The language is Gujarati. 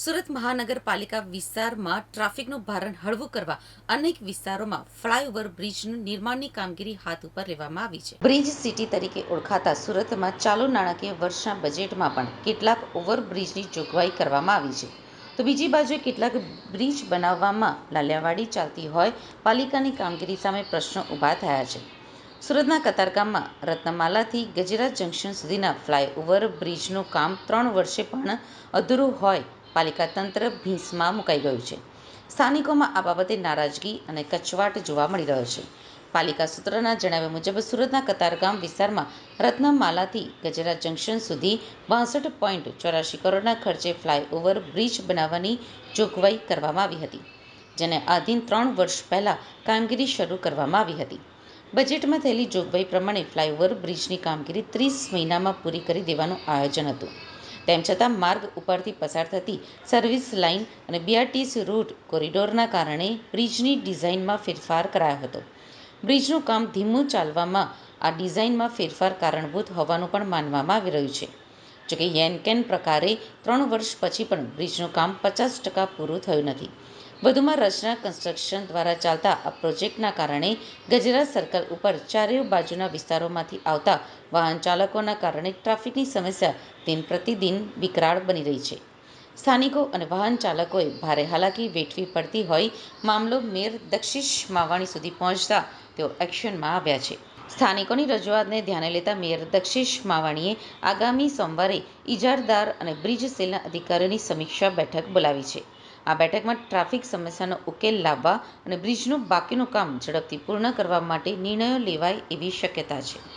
સુરત મહાનગરપાલિકા વિસ્તારમાં ટ્રાફિકનું ભારણ હળવું કરવા અનેક વિસ્તારોમાં ફ્લાયઓવર બ્રિજનું નિર્માણની કામગીરી હાથ ઉપર લેવામાં આવી છે. બ્રિજ સિટી તરીકે ઓળખાતા સુરતમાં ચાલુ નાણાકીય વર્ષના બજેટમાં પણ કેટલાક ઓવરબ્રિજની જોગવાઈ કરવામાં આવી છે. તો બીજી બાજુએ કેટલાક બ્રિજ બનાવવામાં લાલિયાવાડી ચાલતી હોય પાલિકાની કામગીરી સામે પ્રશ્નો ઊભા થયા છે. સુરતના કતારગામમાં રત્નમાલાથી ગજેરા જંકશન સુધીના ફ્લાયઓવર બ્રિજનું કામ ત્રણ વર્ષે પણ અધૂરું હોય પાલિકા તંત્ર ભીંસમાં મુકાઈ ગયું છે. સ્થાનિકોમાં આ બાબતે નારાજગી અને કચવાટ જોવા મળી રહ્યો છે. પાલિકા સૂત્રના જણાવ્યા મુજબ, સુરતના કતારગામ વિસ્તારમાં રત્નમાલાથી ગજરા જંકશન સુધી બાસઠ પોઈન્ટ ચોરાશી કરોડના ખર્ચે ફ્લાયઓવર બ્રિજ બનાવવાની જોગવાઈ કરવામાં આવી હતી, જેને આધીન ત્રણ વર્ષ પહેલાં કામગીરી શરૂ કરવામાં આવી હતી. બજેટમાં થયેલી જોગવાઈ પ્રમાણે ફ્લાયઓવર બ્રિજની કામગીરી ત્રીસ મહિનામાં પૂરી કરી દેવાનું આયોજન હતું. તેમ છતાં માર્ગ ઉપરથી પસાર થતી સર્વિસ લાઇન અને બીઆરટીસી રૂટ કોરિડોરના કારણે બ્રિજની ડિઝાઇનમાં ફેરફાર કરાયો હતો. બ્રિજનું કામ ધીમું ચાલવામાં આ ડિઝાઇનમાં ફેરફાર કારણભૂત હોવાનું પણ માનવામાં આવી રહ્યું છે. જોકે યેનકેન પ્રકારે ત્રણ વર્ષ પછી પણ બ્રિજનું કામ પચાસ ટકા પૂરું થયું નથી. વધુમાં રચના કન્સ્ટ્રક્શન દ્વારા ચાલતા આ પ્રોજેક્ટના કારણે ગજરાત સર્કલ ઉપર ચારેય બાજુના વિસ્તારોમાંથી આવતા વાહન ચાલકોના કારણે ટ્રાફિકની સમસ્યા દિન પ્રતિદિન વિકરાળ બની રહી છે. સ્થાનિકો અને વાહન ચાલકોએ ભારે હાલાકી વેઠવી પડતી હોય મામલો મેયર દક્ષિશ માવાણી સુધી પહોંચતા તેઓ એક્શનમાં આવ્યા છે. સ્થાનિકોની રજૂઆતને ધ્યાને લેતા મેયર દક્ષિશ માવાણીએ આગામી સોમવારે ઇજારદાર અને બ્રિજ સેલના અધિકારીઓની સમીક્ષા બેઠક બોલાવી છે. આ બેઠકમાં ટ્રાફિક સમસ્યાનો ઉકેલ લાવવા અને બ્રિજનું બાકીનું કામ ઝડપથી પૂર્ણ કરવા માટે નિર્ણયો લેવાય એવી શક્યતા છે.